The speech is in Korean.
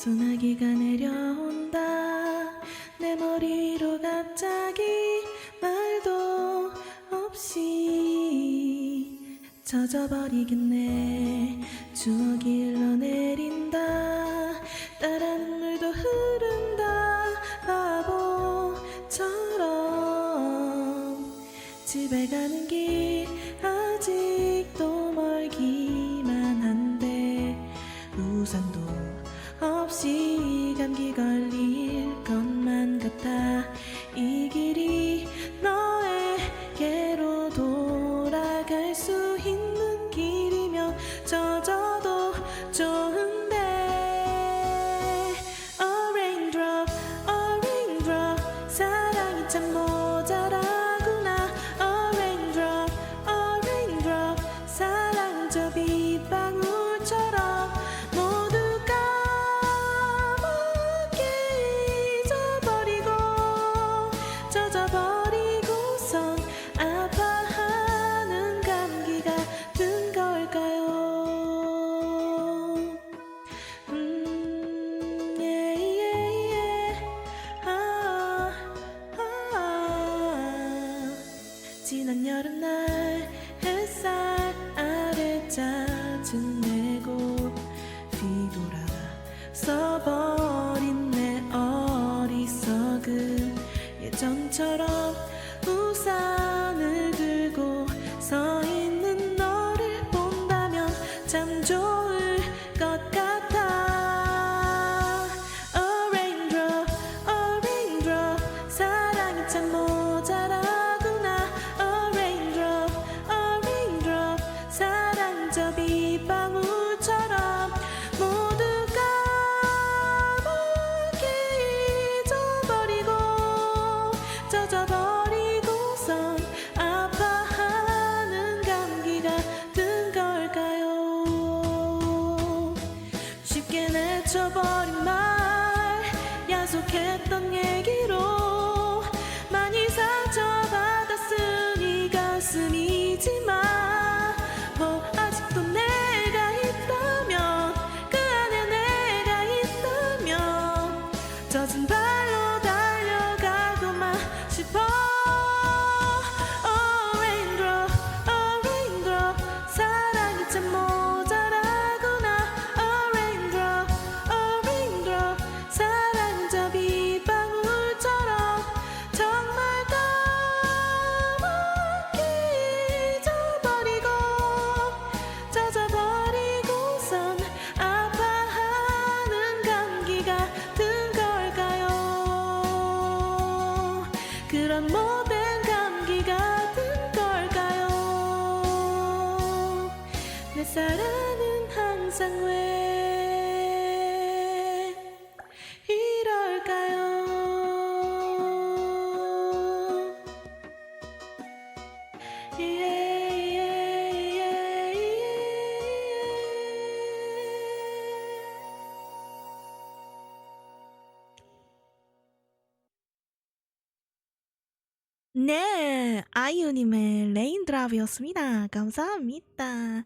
소나기가 내려온다. 내 머리 위로 갑자기 말도 없이 젖어버리겠네. 추억이 흘러내린다. 따라 눈물도 흐른다. 바보처럼 집에 가는 길 아직도 이 길이 너에게로 돌아갈 수 있는 길이면 젖어도 좋은데. A raindrop, a raindrop 사랑이 참 모자라구나. A raindrop, a raindrop 사랑 저 빗방울처럼 짜증내고 뒤돌아 써버린 내 어리석음 예전처럼 우산을 들고 서 있는 너를 본다면 참 좋을 것 같아. A raindrop, a raindrop 사랑이 참 그런 못된 감기 같은 걸까요? 내 사랑은 항상 왜 네, 아이유님의 레인 드랍이었습니다. 감사합니다.